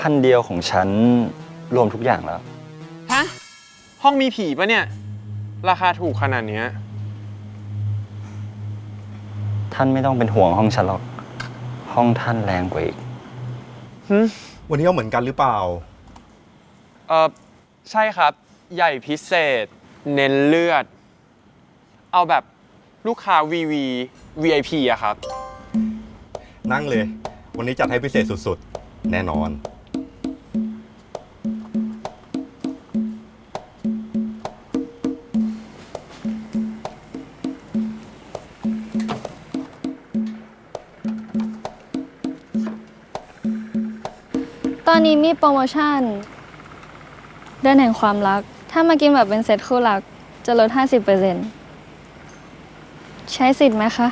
พันเดียวของฉันรวมทุกอย่างแล้ว ฮะ ห้องมีผีปะเนี่ย ราคาถูกขนาดเนี้ย ท่านไม่ต้องเป็นห่วงห้องฉันหรอก ห้องท่านแรงกว่าอีก วันนี้เอาเหมือนกันหรือเปล่า เออใช่ครับ ใหญ่พิเศษ เน้นเลือด เอาแบบลูกค้า VV VIP อะครับ นั่งเลย วันนี้จัดให้พิเศษสุดๆ แน่นอน ตอนนี้มีโปรโมชั่น เดือนแห่งความรัก ถ้ามากินแบบเป็นเซตคู่รัก จะลด 50%ใช้สิทธิ์ไหมคะ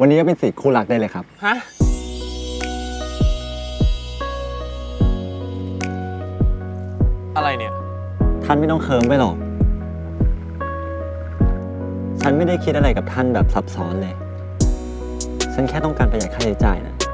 วันนี้ก็เป็นสิทธิ์คู่รักได้เลยครับ ฮะ อะไรเนี่ย ท่านไม่ต้องเคิร์มไปหรอก ฉันไม่ได้คิดอะไรกับท่านแบบซับซ้อนเลย ฉันแค่ต้องการประหยัดค่าใช้จ่ายนะ